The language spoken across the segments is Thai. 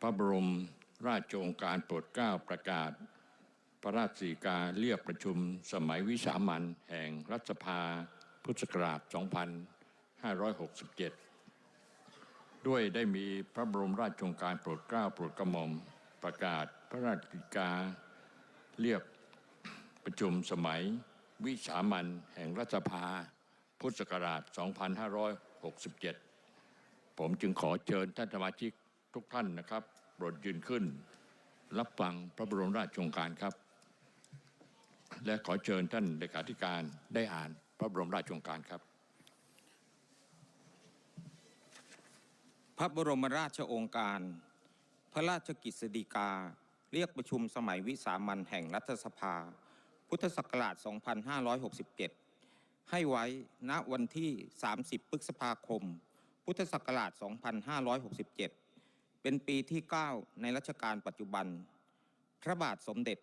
พระบรมราชโองการโปรดเกล้าประกาศ พระราชสีกาเรียกประชุมสมัยวิสามันแห่งรัฐสภาพุทธศักราช 2567 ด้วยได้มีพระบรมราชโองการโปรดเกล้าโปรดกระหม่อมประกาศพระราชกิจกาเรียกประชุมสมัยวิสามันแห่งรัฐสภาพุทธศักราช 2567 ผมจึงขอเชิญท่านสมาชิก ทุกท่านนะครับโปรดยืนขึ้น รับฟังพระบรมราชโองการครับ และขอเชิญท่านเลขาธิการได้อ่านพระบรมราชโองการครับ พระบรมราชโองการ พระราชกิจสฎีกา เรียกประชุมสมัยวิสามันแห่งรัฐสภา พุทธศักราช 2567 ให้ไว้ณวันที่ 30 พฤษภาคม พุทธศักราช 2567 เป็นปีที่ 9 ในรัชกาลปัจจุบัน พระบาทสมเด็จ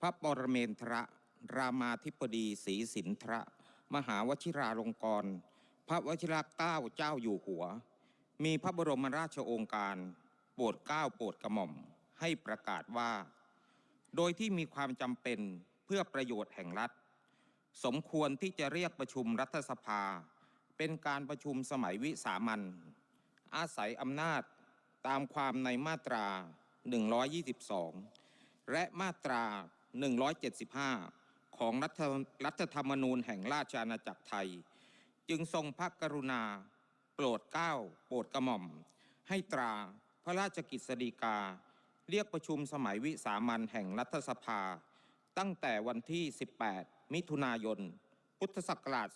พระปรเมนทรรามาธิบดีศรีสินทรมหาวชิราลงกรณ์พระวชิรเกล้าเจ้าอยู่หัว มีพระบรมราชโองการโปรดเกล้าโปรดกระหม่อมให้ประกาศว่า โดยที่มีความจำเป็นเพื่อประโยชน์แห่งรัฐ สมควรที่จะเรียกประชุมรัฐสภา เป็นการประชุมสมัยวิสามันอาศัยอำนาจ ตามความในมาตรา 122 และมาตรา 175 ของรัฐรัฐธรรมนูญแห่งราชอาณาจักรไทย จึงทรงพระกรุณา โปรดเกล้าโปรดกระหม่อม ให้ตราพระราชกิจสฎีกา เรียกประชุมสมัยวิสามันแห่งรัฐสภา ตั้งแต่วันที่ 18 มิถุนายน พุทธศักราช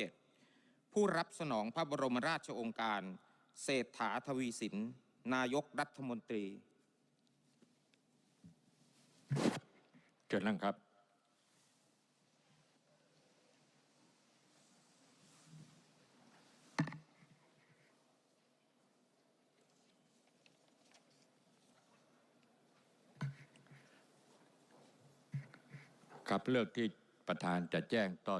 2567 ผู้รับสนองพระบรมราชโองการ เศรษฐาทวีสิน นายกรัฐมนตรีเชิญนั่งครับ ครับเลือกที่ประธานจะแจ้งต่อ